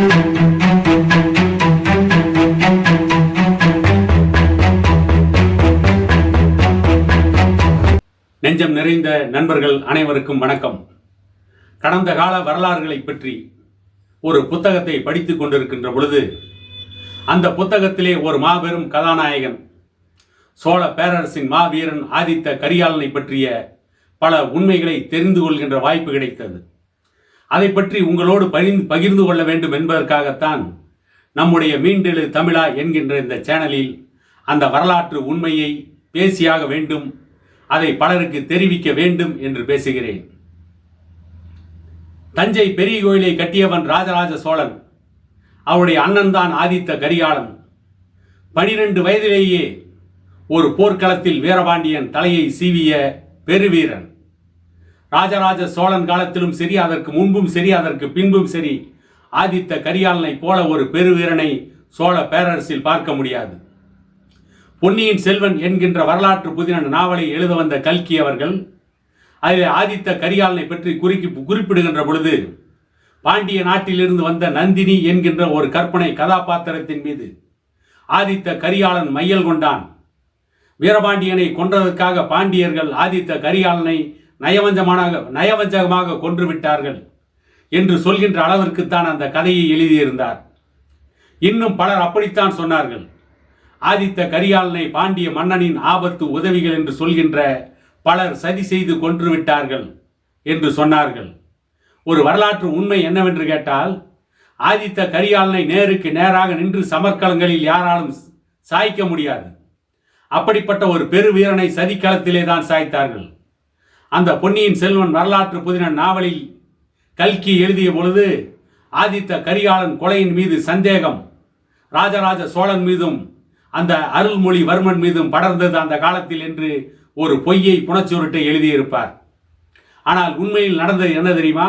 நெஞ்சம் நிறைந்த நண்பர்கள் அனைவருக்கும் வணக்கம். கடந்த கால வரலாறுகளை பற்றி ஒரு புத்தகத்தை படித்துக் கொண்டிருக்கின்ற பொழுது அந்த புத்தகத்திலே ஒரு மாபெரும் கதாநாயகன் சோழ பேரரசின் மாவீரன் ஆதித்த கரிகாலனை பற்றிய பல உண்மைகளை தெரிந்து கொள்கின்ற வாய்ப்பு கிடைத்தது. அதை பற்றி உங்களோடு பகிர்ந்து பகிர்ந்து கொள்ள வேண்டும் என்பதற்காகத்தான் நம்முடைய மீண்டெழு தமிழா என்கின்ற இந்த சேனலில் அந்த வரலாற்று உண்மையை பேசியாக வேண்டும் அதை பலருக்கு தெரிவிக்க வேண்டும் என்று பேசுகிறேன். தஞ்சை பெரிய கோயிலை கட்டியவன் ராஜராஜ சோழன் அவருடைய அண்ணன் தான் ஆதித்த கரிகாலன். பனிரெண்டு வயதிலேயே ஒரு போர்க்களத்தில் வீரபாண்டியன் தலையை சீவிய பெருவீரன். ராஜராஜ சோழன் காலத்திலும் சரி அதற்கு முன்பும் சரி அதற்கு பின்பும் சரி ஆதித்த கரியாலனை போல ஒரு பெருவீரனை சோழ பேரரசில் பார்க்க முடியாது. பொன்னியின் செல்வன் என்கின்ற வரலாற்று புதின நாவலை எழுத வந்த கல்கி அவர்கள் அதில் ஆதித்த கரிகாலனை பற்றி குறிக்கி குறிப்பிடுகின்ற பொழுது பாண்டிய நாட்டிலிருந்து வந்த நந்தினி என்கின்ற ஒரு கற்பனை கதாபாத்திரத்தின் மீது ஆதித்த கரிகாலன் மையல் கொண்டான். வீரபாண்டியனை கொன்றதற்காக பாண்டியர்கள் ஆதித்த கரிகாலனை நயவஞ்சமான நயவஞ்சகமாக கொன்று விட்டார்கள் என்று சொல்கின்ற அளவிற்குத்தான் அந்த கதையை எழுதியிருந்தார். இன்னும் பலர் அப்படித்தான் சொன்னார்கள். ஆதித்த கரிகாலனை பாண்டிய மன்னனின் ஆபத்து உதவிகள் என்று சொல்கின்ற பலர் சதி செய்து கொன்று விட்டார்கள் என்று சொன்னார்கள். ஒரு வரலாற்று உண்மை என்னவென்று கேட்டால் ஆதித்த கரிகாலனை நேருக்கு நேராக நின்று சமர்க்களங்களில் யாராலும் சாய்க்க முடியாது. அப்படிப்பட்ட ஒரு பெரு வீரனை சதிக்களத்திலே தான் சாய்த்தார்கள். அந்த பொன்னியின் செல்வன் வரலாற்று புதின நாவலில் கல்கி எழுதிய பொழுது ஆதித்த கரிகாலன் கொலையின் மீது சந்தேகம் ராஜராஜ சோழன் மீதும் அந்த அருள்மொழிவர்மன் மீதும் படர்ந்தது அந்த காலத்தில் என்று ஒரு பொய்யை புனச்சுருட்டை எழுதியிருப்பார். ஆனால் உண்மையில் நடந்தது என்ன தெரியுமா?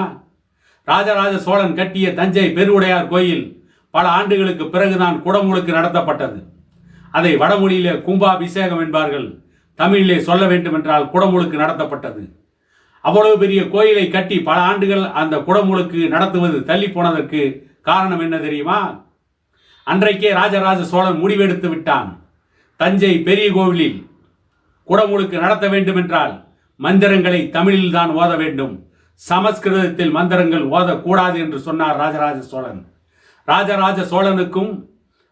ராஜராஜ சோழன் கட்டிய தஞ்சை பெருவுடையார் கோயில் பல ஆண்டுகளுக்கு பிறகுதான் குடமுழுக்கு நடத்தப்பட்டது. அதை வடமொழியிலே கும்பாபிஷேகம் என்பார்கள். தமிழிலே சொல்ல வேண்டுமென்றால் குடமுழுக்கு நடத்தப்பட்டது. அவ்வளவு பெரிய கோயிலை கட்டி பல ஆண்டுகள் அந்த குடமுழுக்கு நடத்துவது தள்ளி போனதற்கு காரணம் என்ன தெரியுமா? அன்றைக்கே ராஜராஜ சோழன் முடிவெடுத்து விட்டான். தஞ்சை பெரிய கோவிலில் குடமுழுக்கு நடத்த வேண்டுமென்றால் மந்திரங்களை தமிழில் தான் ஓத வேண்டும். சமஸ்கிருதத்தில் மந்திரங்கள் ஓதக்கூடாது என்று சொன்னார் ராஜராஜ சோழன். ராஜராஜ சோழனுக்கும்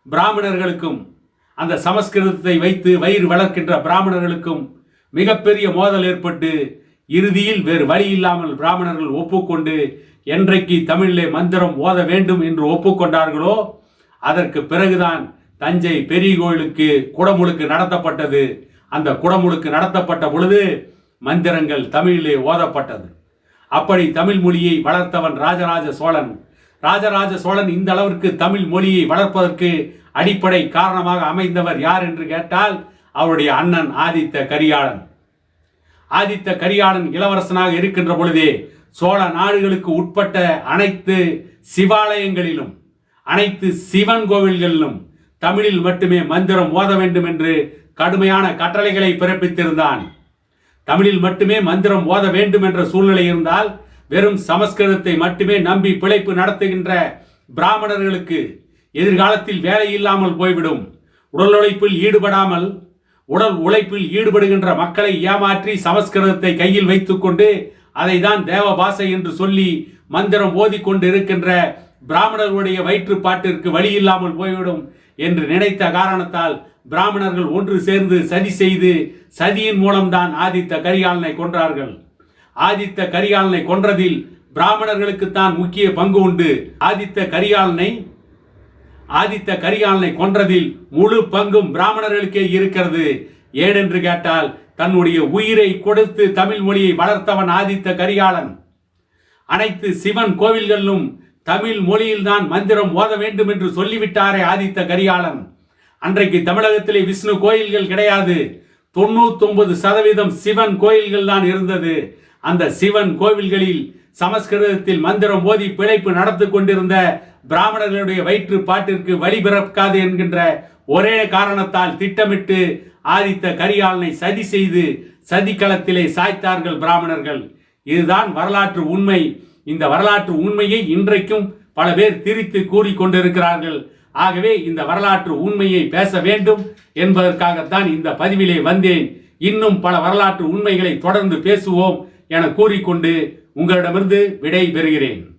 பிராமணர்களுக்கும் அந்த சமஸ்கிருதத்தை வைத்து வயிறு வளர்க்கின்ற பிராமணர்களுக்கும் மிகப்பெரிய மோதல் ஏற்பட்டு இறுதியில் வேறு வழி இல்லாமல் பிராமணர்கள் ஒப்புக்கொண்டு என்றைக்கு தமிழிலே மந்திரம் ஓத வேண்டும் என்று ஒப்புக்கொண்டார்களோ அதற்கு பிறகுதான் தஞ்சை பெரிய கோயிலுக்கு குடமுழுக்கு நடத்தப்பட்டது. அந்த குடமுழுக்கு நடத்தப்பட்ட பொழுது மந்திரங்கள் தமிழிலே ஓதப்பட்டது. அப்படி தமிழ் மொழியை வளர்த்தவன் ராஜராஜ சோழன். ராஜராஜ சோழன் இந்த அளவிற்கு தமிழ் மொழியை வளர்ப்பதற்கு அடிப்படை காரணமாக அமைந்தவர் யார் என்று கேட்டால் அவருடைய அண்ணன் ஆதித்த கரிகாலன் ஆதித்த கரிகாலன் இளவரசனாக இருக்கின்ற பொழுதே சோழ நாடுகளுக்கு உட்பட்ட அனைத்து சிவாலயங்களிலும் அனைத்து சிவன் கோவில்களிலும் தமிழில் மட்டுமே மந்திரம் ஓத வேண்டும் என்று கடுமையான கட்டளைகளை பிறப்பித்திருந்தான். தமிழில் மட்டுமே மந்திரம் ஓத வேண்டும் என்ற சூழ்நிலை இருந்தால் வெறும் சமஸ்கிருதத்தை மட்டுமே நம்பி பிழைப்பு நடத்துகின்ற பிராமணர்களுக்கு எதிர்காலத்தில் வேலை இல்லாமல் போய்விடும். உடல் உழைப்பில் ஈடுபடாமல் உடல் உழைப்பில் ஈடுபடுகின்ற மக்களை ஏமாற்றி சமஸ்கிருதத்தை கையில் வைத்துக்கொண்டு அதை தான் தேவ பாசை என்று சொல்லி மந்திரம் ஓதிக்கொண்டு இருக்கின்ற பிராமணர்களுடைய வயிற்றுப்பாட்டிற்கு வழி இல்லாமல் போய்விடும் என்று நினைத்த காரணத்தால் பிராமணர்கள் ஒன்று சேர்ந்து சதி செய்து சதியின் மூலம்தான் ஆதித்த கரிகாலனை கொன்றார்கள். ஆதித்த கரிகாலனை கொன்றதில் பிராமணர்களுக்குத்தான் முக்கிய பங்கு உண்டு. ஆதித்த கரிகாலனை ஆதித்த கரிகாலனை கொன்றதில் முழு பங்கும் பிராமணர்களுக்கே இருக்கிறது. ஏனென்று கேட்டால் தன்னுடைய உயிரை கொடுத்து தமிழ் மொழியை வளர்த்தவன் ஆதித்த கரிகாலன். அனைத்து சிவன் கோவில்களிலும் தமிழ் மொழியில்தான் மந்திரம் ஓத வேண்டும் என்று சொல்லிவிட்டாரே ஆதித்த கரிகாலன். அன்றைக்கு தமிழகத்திலே விஷ்ணு கோயில்கள் கிடையாது. தொண்ணூத்தொன்பது சதவீதம் சிவன் கோயில்கள் தான் இருந்தது. அந்த சிவன் கோவில்களில் சமஸ்கிருதத்தில் மந்திரம் ஓதி பிழைப்பு நடத்து கொண்டிருந்த பிராமணர்களுடைய வயிற்று பாட்டிற்கு வழி பிறக்காது என்கின்ற ஒரே காரணத்தால் திட்டமிட்டு ஆதித்த கரிகாலனை சதி செய்து சதிக்களத்திலே சாய்த்தார்கள் பிராமணர்கள். இதுதான் வரலாற்று உண்மை. இந்த வரலாற்று உண்மையை இன்றைக்கும் பல பேர் திரித்து கூறிக்கொண்டிருக்கிறார்கள். ஆகவே இந்த வரலாற்று உண்மையை பேச வேண்டும் என்பதற்காகத்தான் இந்த பதிவிலே வந்தேன். இன்னும் பல வரலாற்று உண்மைகளை தொடர்ந்து பேசுவோம் என கூறிக்கொண்டு உங்களிடமிருந்து விடை பெறுகிறேன்